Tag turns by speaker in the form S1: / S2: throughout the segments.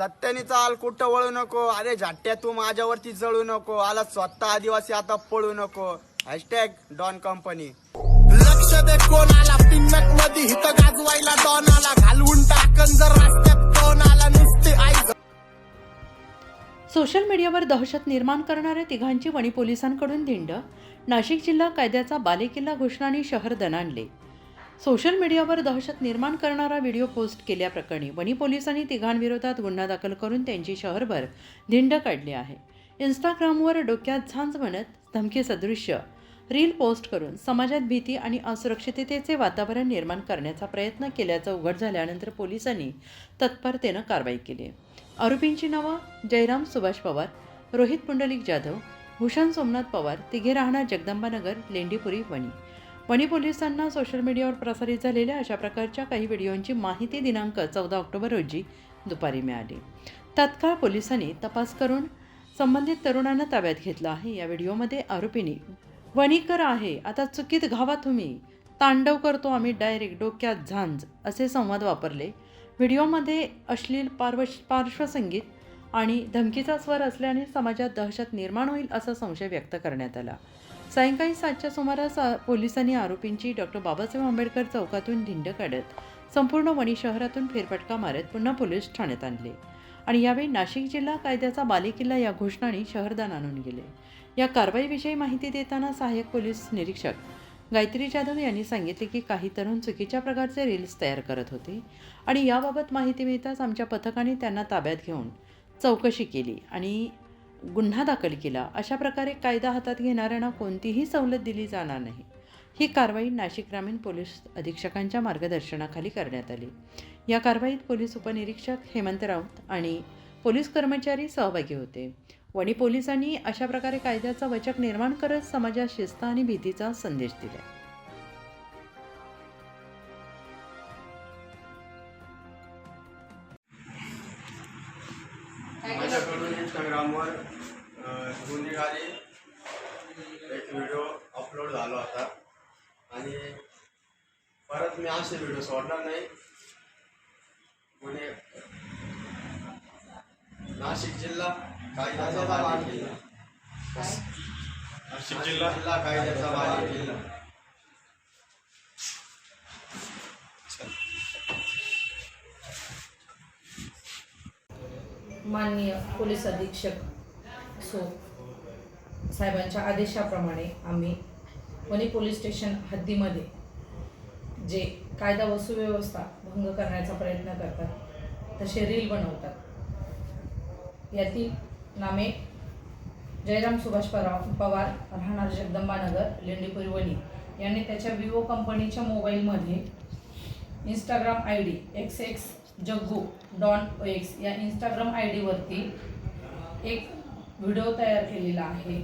S1: सत्याने चाल कुठं वळू नको? अरे झाट्या तू माझ्यावरती जळू नको. आला स्वतः आदिवासी आता पळू नको. हॅशटॅग डॉन कंपनी
S2: लक्ष दे कोणाला. पिन्नकमध्ये हिथं गाजवायला डॉनाला. घालवून टाकन जर रस्त्यात कोणाला नुसते आई
S3: सोशल मीडियावर दहशत निर्माण करणाऱ्या तिघांची वणी पोलिसांकडून धिंड. नाशिक जिल्हा कायद्याचा बालेकिल्ला घोषणाने शहर दणाणले. सोशल मीडियावर दहशत निर्माण करणारा व्हिडिओ पोस्ट केल्याप्रकरणी वणी पोलिसांनी तिघांविरोधात गुन्हा दाखल करून त्यांची शहरभर धिंड काढली आहे. इंस्टाग्रामवर डोक्यात झांज म्हणत धमकी सदृश्य रील पोस्ट करून समाजात भीती आणि असुरक्षिततेचे वातावरण निर्माण करण्याचा प्रयत्न केल्याचं उघड झाल्यानंतर पोलिसांनी तत्परतेनं कारवाई केली. आरोपींची नावं जयराम सुभाष पवार रोहित पुंडलिक जाधव भूषण सोमनाथ पवार तिघे राहणार जगदंबानगर लेंडीपुरी वणी. वणी पोलिसांना सोशल मीडियावर प्रसारित झालेल्या अशा प्रकारच्या काही व्हिडिओंची माहिती दिनांक चौदा ऑक्टोबर रोजी दुपारी मिळाली. तत्काळ पोलिसांनी तपास करून संबंधित तरुणांना ताब्यात घेतलं आहे. या व्हिडिओमध्ये आरोपींनी वणीकर आहे आता चुकीत घावा तुम्ही. तांडव करतो आम्ही डायरेक्ट डोक्यात झांज असे संवाद वापरले. व्हिडिओमध्ये अश्लील पार्व पार्श्वसंगीत आणि धमकीचा स्वर असल्याने समाजात दहशत निर्माण होईल असा संशय व्यक्त करण्यात आला. सायंकाळी सातच्या सुमारास पोलिसांनी आरोपींची डॉक्टर बाबासाहेब आंबेडकर चौकातून धिंड काढत संपूर्ण वणी शहरातून फेरफटका मारत पुन्हा पोलीस ठाण्यात आणले. आणि यावेळी नाशिक जिल्हा कायद्याचा बालेकिल्ला या घोषणाने शहरदान आणून गेले. या कारवाईविषयी माहिती देताना सहाय्यक पोलीस निरीक्षक गायत्री जाधव यांनी सांगितले की काही तरुण चुकीच्या प्रकारचे रील्स तयार करत होते आणि याबाबत माहिती मिळताच आमच्या पथकाने त्यांना ताब्यात घेऊन चौकशी केली आणि गुन्हा दाखल केला अशा प्रकारे कायदा हातात घेणाऱ्यांना कोणतीही सवलत दिली जाणार नाही. ही कारवाई नाशिक ग्रामीण पोलीस अधीक्षकांच्या मार्गदर्शनाखाली करण्यात आली. या कारवाईत पोलीस उपनिरीक्षक हेमंत राऊत आणि पोलीस कर्मचारी सहभागी होते. वणी पोलिसांनी अशा प्रकारे कायद्याचा वचक निर्माण करत समाजात शिस्त आणि भीतीचा संदेश दिला.
S1: माझ्याकडून इंस्टाग्रामवर गुन्हेगारी एक व्हिडिओ अपलोड झाला होता. आणि परत मी असे व्हिडिओ सोडणार नाही. गुन्हे नाशिक जिल्हा कायद्याचा बालेकिल्ला नाशिक जिल्हा? जिल्हा कायद्याचा बालेकिल्ला
S4: माननीय पोलीस अधीक्षक सो साहेबांच्या आदेशाप्रमाणे आम्ही वणी पोलीस स्टेशन हद्दीमध्ये जे कायदा व सुव्यवस्था भंग करण्याचा प्रयत्न करतात तसे रील बनवतात. यातील नामे जयराम सुभाष पराव पवार राहणार जगदंबानगर लेंडीपुरी वणी यांनी त्याच्या विवो कंपनीच्या मोबाईलमध्ये Instagram I D X X Jaggu don O X या इंस्टाग्राम आय डीवरती एक व्हिडिओ तयार केलेला आहे.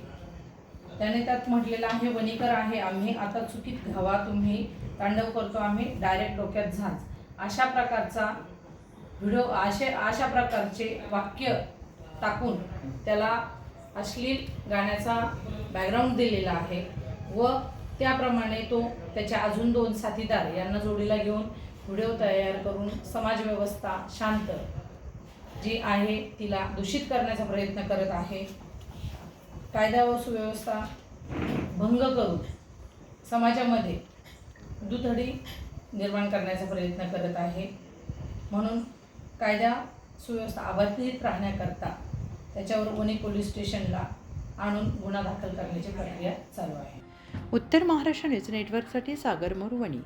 S4: त्याने त्यात म्हटलेलं आहे वणीकर आहे आम्ही आता चुकीत घावा तुम्ही तांडव करतो आम्ही डायरेक्ट डोक्यात झांज. अशा प्रकारचा व्हिडिओ असे अशा प्रकारचे वाक्य टाकून त्याला अश्लील गाण्याचा बॅकग्राऊंड दिलेला आहे. व त्याप्रमाणे तो त्याच्या अजून दोन साथीदार यांना जोडीला घेऊन व्हिडिओ तयार करून समाजव्यवस्था शांत जी आहे तिला दूषित करण्याचा प्रयत्न करत आहे. कायदा व सुव्यवस्था भंग करून समाजामध्ये दुधडी निर्माण करण्याचा प्रयत्न करत आहे. म्हणून कायदा सुव्यवस्था अबाधित राहण्याकरता त्याच्यावर वणी पोलीस स्टेशनला आणून गुन्हा दाखल करण्याची प्रक्रिया चालू आहे.
S3: उत्तर महाराष्ट्र न्यूज नेटवर्कसाठी सागर मोरवणी.